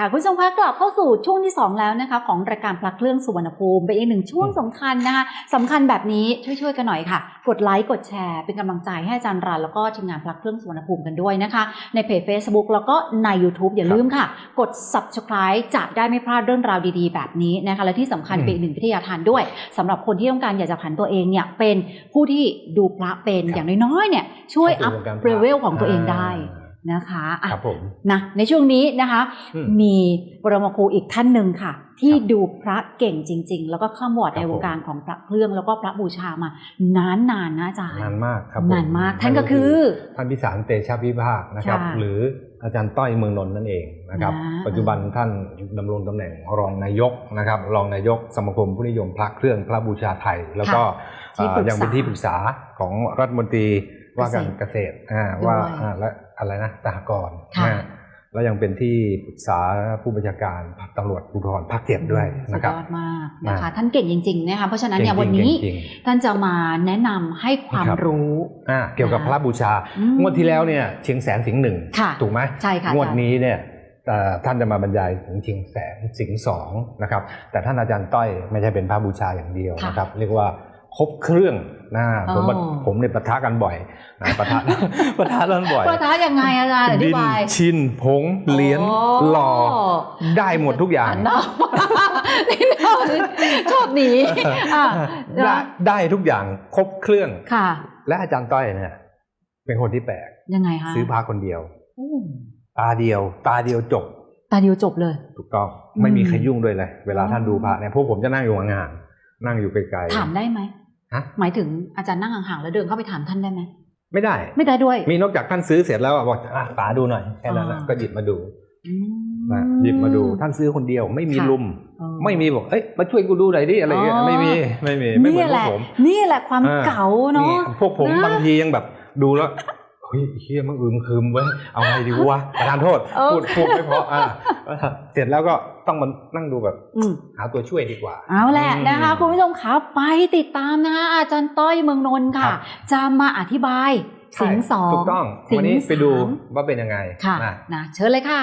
ค่ะคุณผู้ชมคะกลับเข้าสู่ช่วงที่ 2 แล้วนะคะ ของรายการพลักเครื่องสุวรรณภูมิเป็นอีกหนึ่งช่วงอืมสำคัญนะคะสำคัญแบบนี้ช่วยๆกันหน่อยค่ะ กดไลค์กดแชร์เป็นกำลังใจให้อาจารย์รันแล้วก็ทีมงานพลักเครื่องสุวรรณภูมิกันด้วยนะคะ ในเพจ Facebook แล้วก็ใน YouTube อย่าลืมค่ะ กด subscribe จะได้ไม่พลาดเรื่องราวดีๆ แบบนี้นะคะและที่สำคัญอืมเป็นอีกหนึ่งวิทยาทานด้วยสำหรับคนที่ต้องการอยากจะผันตัวเองเนี่ยเป็นผู้ที่ดูพระเป็นครับอย่างน้อยๆเนี่ยช่วยเข้าอัพสู่วงการพระเลเวลของตัวเองได้อ่า นะคะอะครับผมนะในช่วงนี้นะคะอืมมีปรมาครูอีกท่านหนึ่งค่ะ ที่ครับดูพระเก่งจริง ๆ แล้วก็ข้ามวอร์ดครับในวงผมการของพระเครื่องแล้วก็พระบูชามานานๆนนะอาจารย์นานมากครับผนานมากท่านก็คือ ท่านพิสารเตชะพิภาคนะครับค่ะหรืออาจารย์ต้อยเมืองนนท์นั่นเองนะครับนะปัจจุบันท่านดำรงตำแหน่งรองนายกนะครับ รองนายกสมาคมผู้นิยมพระเครื่องพระบูชาไทย แล้วก็ที่ปรึกษาเอ่อยังเป็นที่ปรึกษาของรัฐมนตรี ว่าการเกษตรอ่าด้วยว่าอ่าและอะไรนะสหกรณ์ค่ะอ่าแล้วยังเป็นที่ปรึกษาผู้บัญชาการตำรวจภูธรภาคเจ็ดด้วยสุนะดครับยอดมากนะคะอ่าท่านเก่งจริงๆนะคะเพราะฉะนั้นเนี่ยเก่วันงๆนี้เก่งท่านจะมาแนะนำให้ความครับรู้ๆอ่าเกี่ยวกับนะพระบูชาอืมงวดที่แล้วเนี่ยเชียงแสนสิงห์หนึ่งค่ะถูกไหมใช่ค่ะงวดอาจารย์นี้เนี่ยเอ่อท่านจะมาบรรยายถึงเชียงแสนสิงห์สองนะครับแต่ท่านอาจารย์ต้อยไม่ใช่เป็นพระบูชาอย่างเดียวค่ะนะครับ เรียกว่า ครบเครื่องนะผมอ๋อผมเนี่ยปะทะกันบ่อยนะปะทะปะทะกันบ่อยประทะยังไงอาจารย์อธิดินบายชินผงเหรียญหล่อได้หมดทุกอย่างนอกชอบหนีอะได้ได้ทุกอย่างครบเครื่องค่ะ และอาจารย์ต้อยเนี่ยเป็นคนที่แปลกยังไงคะซื้อพระคนเดียวโอ้ตาเดียว ตาเดียวจบ ตาเดียวจบเลย ถูกต้องอืมไม่มีใครยุ่งด้วยเลย เวลาท่านอ๋อดูพระเนี่ยพวกผมจะนั่งอยู่ห่างๆนั่งอยู่ไกลๆถามได้ไหมฮะ หมายถึงอาจารย์นั่งห่างๆแล้วเดินเข้าไปถามท่านได้ไหมไม่ได้ ไม่ได้ด้วย มีนอกจากท่านซื้อเสร็จแล้วอะบอกอะป๋าดูหน่อยแค่นั้นนะอ่าก็หยิบมาดูอืมนะหยิบมาดูท่านซื้อคนเดียวไม่มีค่ะลุมเออไม่มีบอกเอ้ยมาช่วยกูดูหน่อยดิอะไรเงี้ยอ๋อไม่มีไม่มีไม่เหมืนี่อนพแหวกละผมนี่แหละความอ่าเก๋าเนาะพวกผมนะบางทียังแบบดูแล้ว เฮ้ยเฮียมันอึมครึมเว้ยเอาไงดีวะประทานโทษเออพูดพูดไม่เพราะอ่าเสร็จแล้วก็ต้องมานั่งดูแบบอืมหาตัวช่วยดีกว่า เอาแหละอืมนะคะคุณผู้ชมคะไปติดตามนะคะอาจารย์ต้อยเมืองนนท์ค่ะครับจะมาอธิบายใช่สิงห์สองถูกต้องสิงวันนี้ห์ไปดูสามว่าเป็นยังไงค่ะนะนะเชิญเลยค่ะ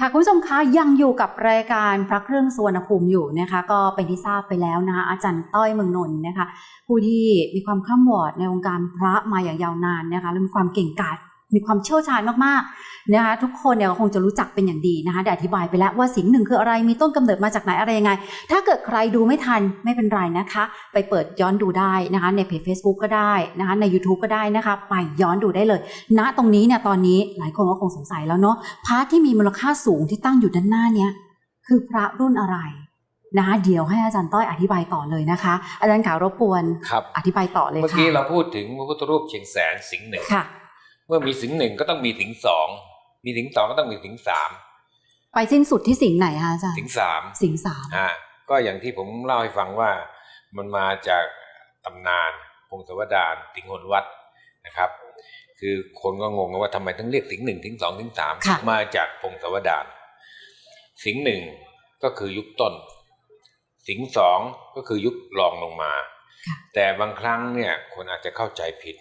ค่ะคุณผู้ชมคะยังอยู่กับรายการพระเครื่องสวนภูมิอยู่นะคะ ก็เป็นที่ทราบไปแล้วนะคะอาจารย์ต้อยเมืองนนท์นะคะ ผู้ที่มีความข้ามวอดในวงการพระมาอย่างยาวนานนะคะและมีความเก่งกาจ มีความเชี่ยวชาญมากๆนะคะทุกคนเนี่ยก็คงจะรู้จักเป็นอย่างดีนะคะได้อธิบายไปแล้วว่าสิงห์หนึ่งคืออะไรมีต้นกำเนิดมาจากไหนอะไรยังไง ถ้าเกิดใครดูไม่ทันไม่เป็นไรนะคะ ไปเปิดย้อนดูได้นะคะในเพจ Facebook ก็ได้นะคะใน YouTube ก็ได้นะคะ ไปย้อนดูได้เลย ณตรงนี้เนี่ยตอนนี้หลายคนก็คงสงสัยแล้วเนาะพระที่มีมูลค่าสูงที่ตั้งอยู่ด้านหน้าเนี้ยคือพระรุ่นอะไรนะคะเดี๋ยวให้อาจารย์ต้อยอธิบายต่อเลยนะคะ อาจารย์ขารบกวนครับอธิบายต่อเลยเมื่อค่ะกี้เราพูดถึงพระพุทธรูปเชียงแสนสิงห์หนึ่งค่ะ เมื่อมีสิงห์หนึ่งก็ต้องมีสิงห์สองมีสิงห์สองก็ต้องมีสิงห์สามไปสิ้นสุดที่สิ่งไหนคะอาจารย์สิงห์สามสิงห์สามอ่าก็อย่างที่ผมเล่าให้ฟังว่ามันมาจากตำนานพงศาวดารสิงห์หนวัดนะครับ คือคนก็งงว่าทำไมต้องเรียกสิงห์หนึ่งสิงห์สองสิงห์สามมาจากพงศาวดารสิงห์หนึ่งก็คือยุคต้น สิงห์สองก็คือยุครองลงมา แต่บางครั้งเนี่ยคนอาจจะเข้าใจผิด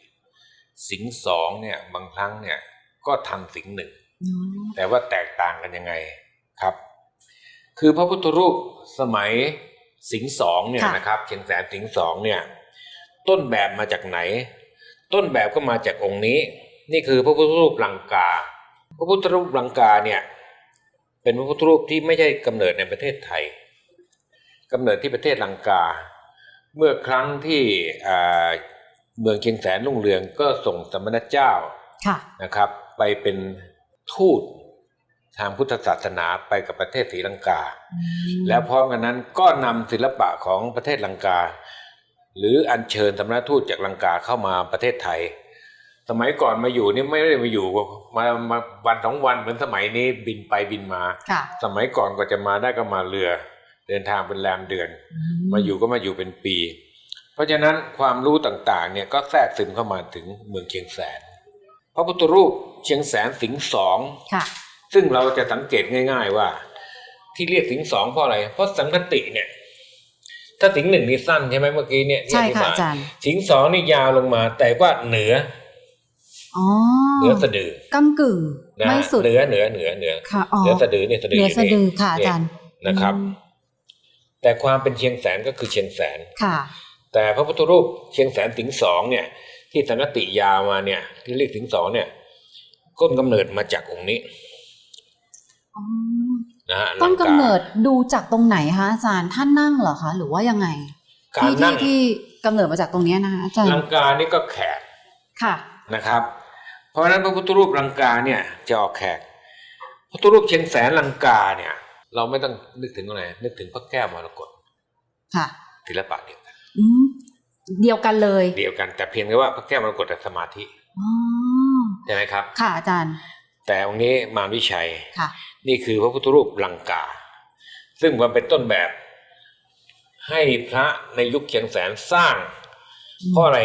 สิงห์สองเนี่ยบางครั้งเนี่ยก็ทันสิงห์หนึ่งอ๋อแต่ว่าแตกต่างกันยังไงครับ คือพระพุทธรูปสมัยสิงห์สองเนี่ยนะครับเชียงแสนสิงห์สองเนี่ย ต้นแบบมาจากไหน ต้นแบบก็มาจากองค์นี้ นี่คือพระพุทธรูปลังกา พระพุทธรูปลังกาเนี่ย เป็นพระพุทธรูปที่ไม่ใช่กำเนิดในประเทศไทยกำเนิดที่ประเทศลังกา เมื่อครั้งที่อ่า เมืองเชียงแสนรุ่งเรืองก็ส่งสมณเจ้าค่ะนะครับ ไปเป็นทูตทางพุทธศาสนาไปกับประเทศศรีลังกา แล้วพร้อมกันนั้นก็นำศิลปะของประเทศลังกา หรืออัญเชิญสำนักทูตจากลังกาเข้ามาประเทศไทย สมัยก่อนมาอยู่นี่ไม่ได้มาอยู่มามาวันสองวันเหมือนสมัยนี้บินไปบินมาค่ะสมัยก่อนก็จะมาได้ก็มาเรือ เดินทางเป็นแรมเดือน มาอยู่ก็มาอยู่เป็นปี เพราะฉะนั้นความรู้ต่างๆเนี่ยก็แทรกซึมเข้ามาถึงเมืองเชียงแสน พระพุทธรูปเชียงแสนสิงห์สองค่ะซึ่งเราจะสังเกตง่าย ๆว่า ที่เรียกสิงห์สองเพราะอะไร เพราะสังคติเนี่ย ถ้าสิงห์หนึ่งนี่สั้นใช่ไหมเมื่อกี้เนี่ยที่ใช่อธิค่ะบายอาจารย์สิงห์สองนี่ยาวลงมา แต่ว่าเหนืออ๋อเหนือสะดือกำกึ่งนะไม่สุดเหนือเหนือเหนือเหนือค่ะอ๋อเหนือสะดือเนี่ยสะดือเหนืออยู่สะดืนี่อค่ะอาจารย์นะครับอืมแต่ความเป็นเชียงแสนก็คือเชียงแสนค่ะ แต่พระพุทธรูปเชียงแสนสิงห์สองเนี่ยที่สังกติยาวมาเนี่ยที่เรียกสิงห์สองเนี่ยก้นกำเนิดมาจากองค์นี้อ๋อนะฮะต้นลังากำเนิดดูจากตรงไหนคะอาจารย์ท่านนั่งเหรอคะ หรือว่ายังไงการที่นั่ที่งที่กำเนิดมาจากตรงเนี้ยนะคะอาจารย์ลังกานี่ก็แขกค่ะนะครับ เพราะฉะนั้นพระพุทธรูปลังกาเนี่ยจะออกแขกพระพุทธรูปเชียงแสนลังกาเนี่ย เราไม่ต้องนึกถึงอะไรนึกถึงพระแก้วมรกตค่ะศิลปะเดียวกันอืม เดียวกันเลย เดียวกัน แต่เพียงแค่ว่าพระแก้วมรกตแต่สมาธิอ๋อใช่ไหมครับ ค่ะอาจารย์ แต่องค์นี้มารวิชัยค่ะนี่คือพระพุทธรูปลังกา ซึ่งมันเป็นต้นแบบ ให้พระในยุคเชียงแสนสร้างอืมเพราะอะไร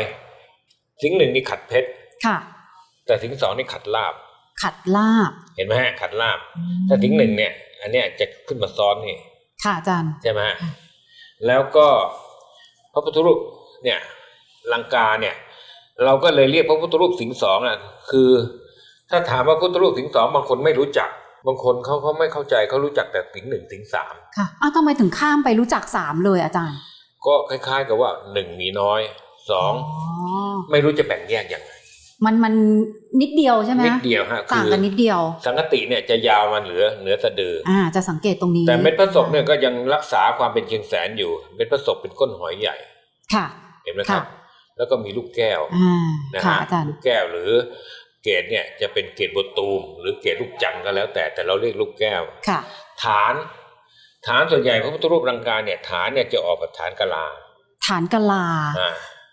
สิงห์หนึ่งนี่ขัดเพชรค่ะ แต่สิงห์สองนี่ขัดลาบ ขัดลาบ เห็นไหมฮะ ขัดลาบอืมแต่สิงห์หนึ่งเนี่ย อันเนี้ยจะขึ้นมาซ้อนนี่ ค่ะอาจารย์ ใช่ไหมฮะค่ะแล้วก็พระพุทธรูป เนี่ยลังกาเนี่ย เราก็เลยเรียกพระพุทธรูปสิงห์สองอะคือ ถ้าถามว่าพุทธรูปสิงห์สองบางคนไม่รู้จัก บางคนเขาเขาไม่เข้าใจเขารู้จักแต่สิงห์หนึ่งสิงห์สามค่ะอ้าวทำไมถึงข้ามไปรู้จักสามเลยอาจารย์ ก็คล้ายๆ กับว่าหนึ่งมีน้อยสองอ๋อไม่รู้จะแบ่งแยกยังไงมันมันนิดเดียวใช่ไหมนิดเดียวฮะต่างคือกันนิดเดียว สังกติเนี่ยจะยาวมาเหลือเหนือสะดือออ่าจะสังเกตตรงนี้ แต่เม็ดพระศพเนี่ยก็ยังรักษาความเป็นเชียงแสนอยู่ เม็ดพระศพเป็นก้นหอยใหญ่ ค่ะเห็นไหมครับค่ะแล้วก็มีลูกแก้วอ่านะค่ะฮะอาจารย์ลูกแก้วหรือเกศเนี่ยจะเป็นเกศบทตูม หรือเกศลูกจันทร์ก็แล้ว แต่แต่เราเรียกลูกแก้วค่ะฐาน ฐานส่วนใหญ่พระพุทธรูปรังกาเนี่ยฐานเนี่ยจะออกแบบฐานกะลา ฐานกะลาอ่า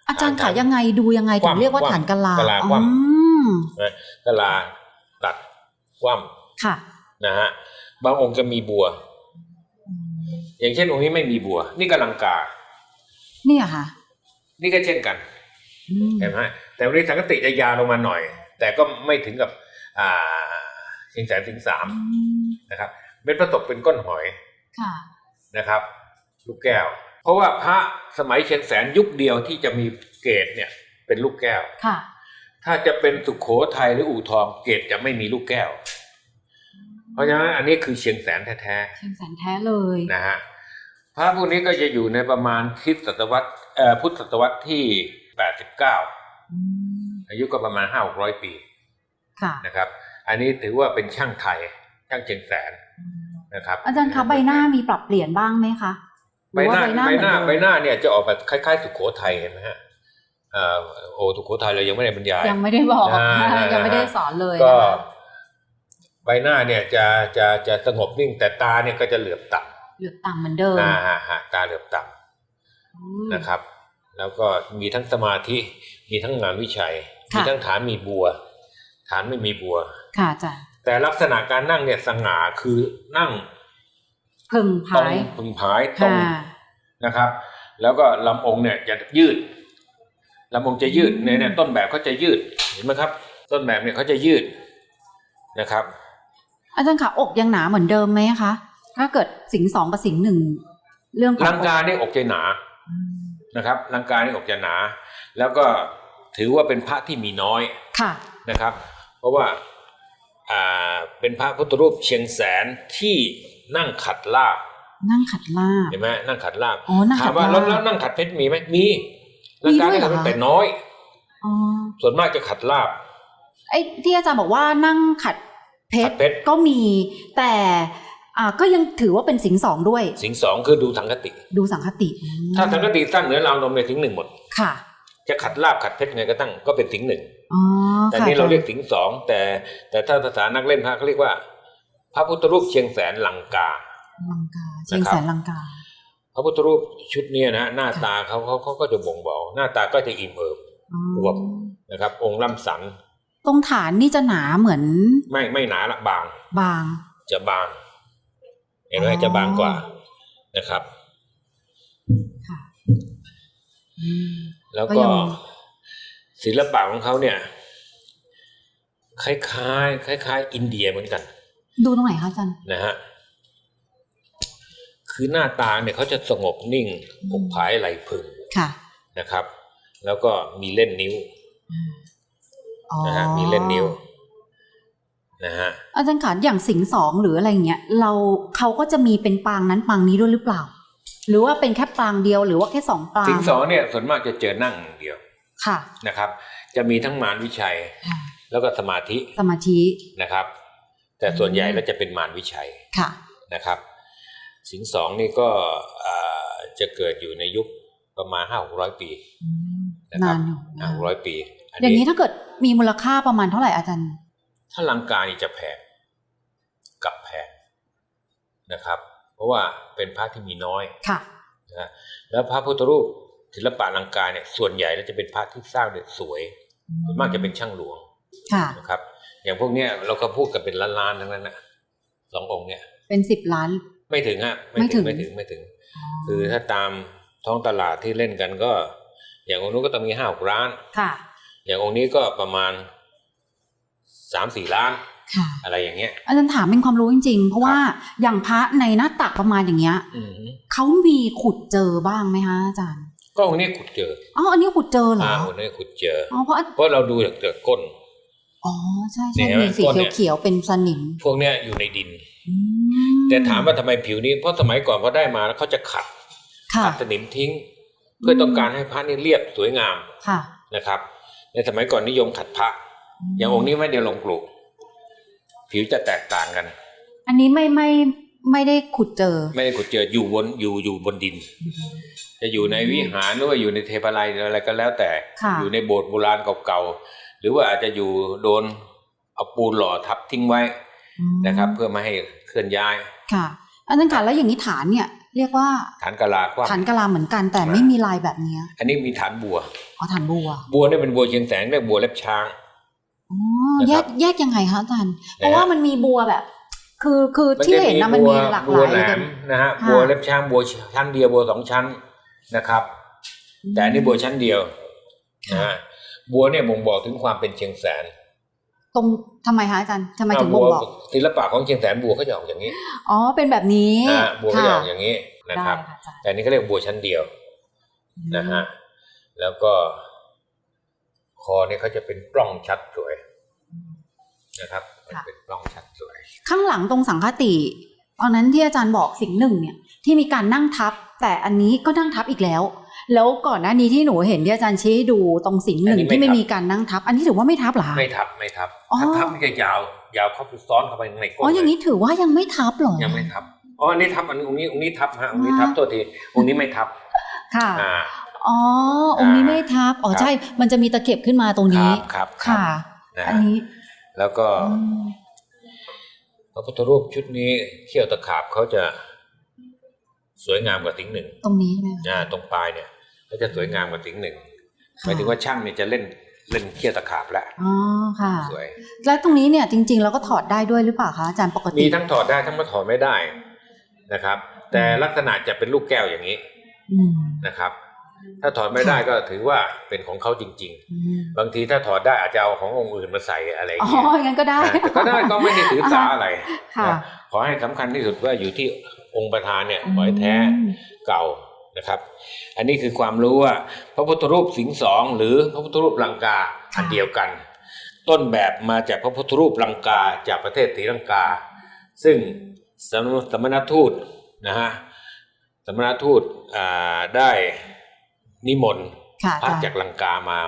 อาจารย์ฐาขานยังไงดูยังไงถึคงว่ำเรียกว่าคว่ำฐานกะลากะลาอ๋คว่อนะกะลาตัดคว่ค่ะำนะฮะบางองค์จะมีบัวอืมอย่างเช่นองค์นี้ไม่มีบัว นี่ก็ลังกา เนี่ยค่ะ นี่ก็เช่นกันอืมเห็นไหมแต่วันนี้สังกติจะยาวลงมาหน่อย แต่ก็ไม่ถึงกับ อ่าสิงแสนสิงสามอืมนะครับเม็ดประสบเป็นก้นหอยค่ะนะครับ ลูกแก้ว เพราะว่าพระสมัยเชียงแสนยุคเดียวที่จะมีเกตเนี่ยเป็นลูกแก้วค่ะถ้าจะเป็นสุขโขทัยหรืออู่ทองเกตจะไม่มีลูกแก้ว เพราะฉะนั้นอันนี้คือเชียงแสนแท้เชียงแสนแท้เลยๆนะฮะพระพวกนี้ก็จะอยู่ในประมาณคริสตศตวรรษเอ่อ พุทธศตวรรษที่ 89อืมอายุก็ประมาณ 5 6 0 0 ปีค่ะนะครับ อันนี้ถือว่าเป็นช่างไทย ช่างเชียงแสนนะครับ อาจารย์คะใบหน้ามีปรับเปลี่ยนบ้างไหมคะใบหน้ารือว่าใบหน้าเมือใบเดิมหน้าเนี่ยจะออกแบบคล้ายๆ สุโขทัยเห็นไหมฮะเอ่อโอ้สุโขทัยเรายังไม่ได้บรรยาย ยังไม่ได้บอกอ่ายังไม่ได้สอนเลยก็นะคะใบหน้าเนี่ยจะจะจะสงบนิ่งแต่ตาเนี่ยก็จะเหลือบต่เหลือบต่างเหมือนเดิำมอ่าฮะฮะตาเหลือบต่อืมำ นะครับ แล้วก็มีทั้งสมาธิมีทั้งงานวิชัยค่ะมีทั้งฐานมีบัว ฐานไม่มีบัว ค่ะอาจารย์แต่ลักษณะการนั่งเนี่ยสง่าคือนั่งพึงตรงพายพึงพายตรงค่ะนะครับ แล้วก็ลำองค์เนี่ยจะยืดลำองค์จะยืดเนี่ยเนี่ยต้นแบบเขาจะยืดเห็นไหมครับ ต้นแบบเนี่ยเขาจะยืดนะครับ อาจารย์คะอกยังหนาเหมือนเดิมไหมคะถ้าเกิดสิงห์สองกับสิงห์หนึ่งเรื่องของลังกาเนี่ยอกจะหนาอืม นะครับลังกาเนี่ยอกจะหนา แล้วก็ถือว่าเป็นพระที่มีน้อยค่ะนะครับ เพราะว่าอ่าเป็นพระพุทธรูปเชียงแสนที่นั่งขัดลาบนั่งขัดลาบเห็นไหมนั่งขัดลาบอ๋อนั่งถาขัมดว่าลาแล้วแล้วบนั่งขัดเพชรมีไหมมีลังกามีด้วยเนี่ยเหรอมันคะแต่น้อยอ๋อส่วนมากจะขัดลาบไอ้ที่อาจารย์บอกว่านั่งขัดเพขัชดรเพชรก็มีแต่ อ่าก็ยังถือว่าเป็นสิงห์สองด้วย สิงห์สองคือดูสังคติ ดูสังคติอืมถ้าสังคติตั้งเหนือราวนมในสิงห์หนึ่งหมด ค่ะ จะขัดลาบขัดเพชรไงก็ตั้งก็เป็นสิงห์หนึ่งอ๋อแต่ค่ะนี่เราเรียกสิงห์สองแต่แต่ถ้าภาษานักเล่นพระเขาเรียกว่า พระพุทธรูปเชียงแสนลังกาลังกาเชียงแสนลังกา พระพุทธรูปชุดเนี้ยนะหน้าตาเขาเขาเขาก็จะบ่งบอกหน้าตาก็จะอิ่มเอิบอ๋ออวบนะครับ องค์ล่ำสันตรงฐานนี่จะหนาเหมือน ไม่ไม่หนาละบาง บาง จะบาง เห็นไหมอ๋อจะบางกว่านะครับค่ะอืมแล้วก็ก็ยังศิลปะของเขาเนี่ย คล้ายๆคล้ายๆอินเดียเหมือนกัน ดูตรงไหนคะอาจารย์นะฮะคือหน้าตาเนี่ยเขาจะสงบนิ่งอืมอกผายไหลพึงค่ะนะครับ แล้วก็มีเล่นนิ้วอ่าอ๋อนะฮะมีเล่นนิ้ว นะฮะอาจารย์ขาอย่างสิงห์สองหรืออะไรเงี้ยเราเขาก็จะมีเป็นปางนั้นปางนี้ด้วยหรือเปล่า หรือว่าเป็นแค่ปางเดียวหรือว่าแค่สองปางสิงสองเนี่ยส่วนมากจะเจอนั่งอย่างเดียวค่ะนะครับ จะมีทั้งมารวิชัย แล้วก็สมาธิสมาธินะครับ แต่ส่วนใหญ่อืมแล้วจะเป็นมารวิชัยค่ะนะครับ สิงสองนี่ก็อ่าจะเกิดอยู่ในยุคประมาณห้าหกร้อยปีอืมนะครันาบนอยู่ห้าหกร้อยปี อย่างนี้ถ้าเกิดมีมูลค่าประมาณเท่าไหร่อาจารย์ ถ้าลังกานี่จะแพงกับแพงนะครับ เพราะว่าเป็นพระที่มีน้อยค่ะนะฮะแล้วพระพุทธรูปศิลปะลังกาเนี่ยส่วนใหญ่แล้วจะเป็นพระที่สร้างได้สวยส่วนมากจะเป็นช่างหลวงค่ะนะครับ อย่างพวกเนี้ยเราก็พูดกันเป็นล้านๆทั้งนั้นนะสององค์เนี่ย เป็นสิบล้าน ไม่ถึงฮะไม่ถึงไม่ถึงไม่ถึง คือถ้าตามท้องตลาดที่เล่นกันก็ อย่างองค์นู้นก็ต้องมีห้าหกล้านค่ะ อย่างองค์นี้ก็ประมาณ สามสี่ล้าน ค่ะ อะไรอย่างเงี้ย อาจารย์ถามเป็นความรู้จริงๆ เพราะว่าอย่างพระในหน้าตักประมาณอย่างเงี้ยอืมเขามีขุดเจอบ้างไหมคะอาจารย์ก็องค์นี้ขุดเจออ๋ออันนี้ขุดเจอเหรออ่าองค์นี้ขุดเจอ อ๋อเพราะเพราะเราดูจากเกิดก้น อ๋อใช่เนี่ใช่ยมีสีก้นเนี่ย เขียวๆเป็นสนิมพวกเนี้ยอยู่ในดิน อืแต่ถามว่าทำไมผิวนี้เพราะสมัยก่อนพอได้มาแล้วเขาจะขัดค่ะ ขัดสนิมทิ้ง เพื่อต้องการให้พระนี่เรียบสวยงามค่ะ นะครับ ในสมัยก่อนนิยมขัดพระ อย่างองค์นี้ไม่ได้ลงปลูกผิวจะแตกต่างกัน อันนี้ไม่ไม่ไม่ได้ขุดเจอ ไม่ได้ขุดเจออยู่บนอยู่อยู่บนดิน จะอยู่ในวิหารหรือว่าอยู่ในเทพาลัยหรืออะไรก็แล้วแต่ค่ะอยู่ในโบสถ์โบราณเก่าๆหรือว่าอาจจะอยู่โดนเอาปูนหล่อทับทิ้งไว้อืมนะครับ เพื่อไม่ให้เคลื่อนย้ายค่ะอาจารย์ค่ะแล้วอย่างนี้ฐานเนี่ยเรียกว่าฐานกะลาคว่ฐานกะลาเหมือนกันแต่ไม่มีลายแบบเนี้ยำอันนี้มีฐานบัวอ๋อฐานบัว บัวเนี่ยเป็นบัวเชียงแสนเรียกบัวเล็บช้าง อ๋อนะแยครักบแยกยังไงคะอาจารย์นะฮะเพราะว่ามันมีบัวแบบ คือคือที่เห็นนะมันมีหลากหบัวลายแหลเลยกัมนนะฮะค่ะบัวเล็บช้างบัวชั้นเดียวบัวสองชั้นนะครับ แต่อันนี้บัวชั้นเดียวนะฮะบัวเนี่ยบ่งบอกถึงความเป็นเชียงแสนตรงทำไมคะอาจารย์ทำไมถึงบ่งบอกศิลปะของเชียงแสนบัวเขาจะออกอย่างนี้ อ๋อเป็นแบบนี้อ่าบัวเขาจะค่ะออกอย่างนี้นะได้ครับค่ะอาจารย์แต่อันนี้เขาเรียกบัวชั้นเดียวนะฮะแล้วก็ คอเนี่ยเขาจะเป็นปล้องชัดสวยนะครับมันเป็นปล้องชัดสวย ข้างหลังตรงสังฆติตอนนั้นที่อาจารย์บอกสิ่งหนึ่งเนี่ยที่มีการนั่งทับ แต่อันนี้ก็นั่งทับอีกแล้ว แล้วก่อนหน้านี้ที่หนูเห็นที่อาจารย์ชี้ให้ดูตรงสิ่งหนึ่งอันนี้ไม่ที่ไม่ทับมีการนั่งทับ อันนี้ถือว่าไม่ทับเหรอคะไม่ทับไม่ทับอ๋อถ้าทับมันจะยาวยาวเข้าไปซ้อนเข้าไปในก้นอ๋ออย่างนี้ถือว่ายังไม่ทับเหรอยังไม่ทับอ๋ออันนี้ทับอันองค์นี้องค์นี้ทับฮะองค์นี้ทับอ่าตัวทีองค์นี้ไม่ทับค่ะ อ่าอ๋อ องค์นี้ไม่ทับ อ๋อครับใช่ มันจะมีตะเข็บขึ้นมาตรงคนี้รับครับครับค่ะนะอันฮะนี้ แล้วก็อืมพระพุทธรูปชุดนี้เขี้ยวตะขาบเขาจะสวยงามกว่าสิงห์หนึ่ง ตรงนี้ใช่ไหมคะอ่า ตรงปลายเนี่ยเขาจะสวยงามกว่าสิงห์หนึ่งค่ะหมายถึงว่าช่างเนี่ยจะเล่นเล่นเขี้ยวตะขาบแล้วอ๋อ ค่ะ สวย แล้วตรงนี้เนี่ยจริง ๆ เราก็ถอดได้ด้วยหรือเปล่าคะอาจารย์ปกติ มีทั้งถอดได้ทั้งไม่ถอดไม่ได้นะครับ แต่ลักษณะจะเป็นลูกแก้วอย่างนี้อืมนะครับ ถ้าถอดไม่ได้ก็ถือว่าเป็นของเขาจริงอืมๆบางทีถ้าถอดได้อาจจะเอาขององค์อื่นมาใส่อะไรอย่างอ๋อเงี้ยงั้นก็ได้อ่าแต่ก็ได้ก็ไม่ได้ถือสาอะไรค่ะนะขอให้สำคัญที่สุดว่าอยู่ที่องค์ประธานเนี่ยขอให้แท้อืมเก่านะครับ อันนี้คือความรู้ว่าพระพุทธรูปสิงห์สองหรือพระพุทธรูปลังกาอันเดียวกัน ต้นแบบมาจากพระพุทธรูปลังกาจากประเทศศรีลังกา ซึ่งสมสมณทูตนะฮะสมณทูตอ่าได้ นิมนต์ค่ะพระอาจารย์จากลังกามา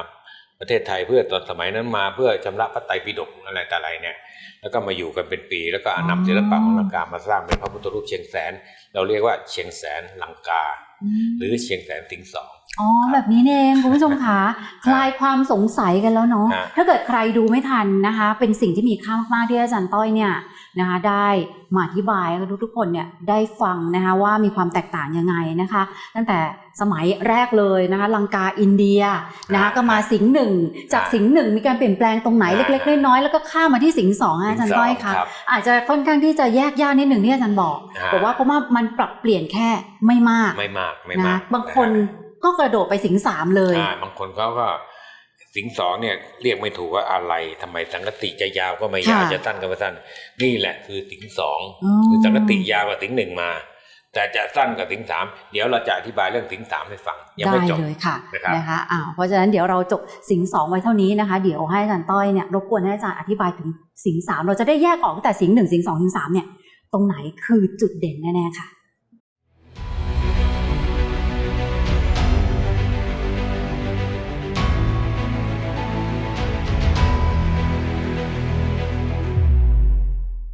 ประเทศไทยเพื่อตอนสมัยนั้นมาเพื่อชำระพระไตรปิฎกอะไรแต่อะไรเนี่ย แล้วก็มาอยู่กันเป็นปีแล้วก็นำศิลปะของลังกามาสร้างเป็นพระพุทธรูปเชียงแสน เราเรียกว่าเชียงแสนลังกามหรือเชียงแสนสิงห์สอง อ๋อแบบนี้นี่เองคุณผู้ชมคะคลายความสงสัยกันแล้วเนาะฮะถ้าเกิดใครดูไม่ทันนะคะ เป็นสิ่งที่มีค่ามากๆที่อาจารย์ต้อยเนี่ยนะคะ ได้มาอธิบายให้ทุกๆคนเนี่ยได้ฟังนะคะว่ามีความแตกต่างยังไงนะคะ ตั้งแต่สมัยแรกเลยนะคะลังกาอินเดียนะคะก็มาสิงห์หนึ่งจากสิงห์หนึ่งมีการเปลี่ยนแปลงตรงไหนเล็กๆน้อยๆแล้วก็ข้ามมาที่สิงห์สองอะอาจารย์ต้อยคะรับอาจจะค่อนข้างที่จะแยกยากนิดหนึ่งที่อาจารย์บอกฮะบอกว่าเพราะว่ามันปรับเปลี่ยนแค่ไม่มากไม่มากไม่นะมากบางคน ก็กระโดดไปสิงสามเลยอ่าบางคนเขาก็สิงห์สองเนี่ยเรียกไม่ถูกว่าอะไรทำไมสังกติจะยาวก็ไม่ยาวค่ะจะสั้นก็ไม่สั้นนี่แหละคือสิงห์สองอ๋อคือสังกติยาวกว่าสิงห์หนึ่งมา แต่จะสั้นกับสิงสามเดี๋ยวเราจะอธิบายเรื่องสิงสามให้ฟังยังได้ไม่จบเลยค่ะนะครับนะคะอ้าวเพราะฉะนั้นเดี๋ยวเราจบสิงสองไว้เท่านี้นะคะ เดี๋ยวให้อาจารย์ต้อยเนี่ยรบกวนให้อาจารย์อธิบายถึงสิงสามเราจะได้แยกออกตั้งแต่สิงหนึ่งสิงสองสิงสามเนี่ยตรงไหนคือจุดเด่นแน่ๆค่ะ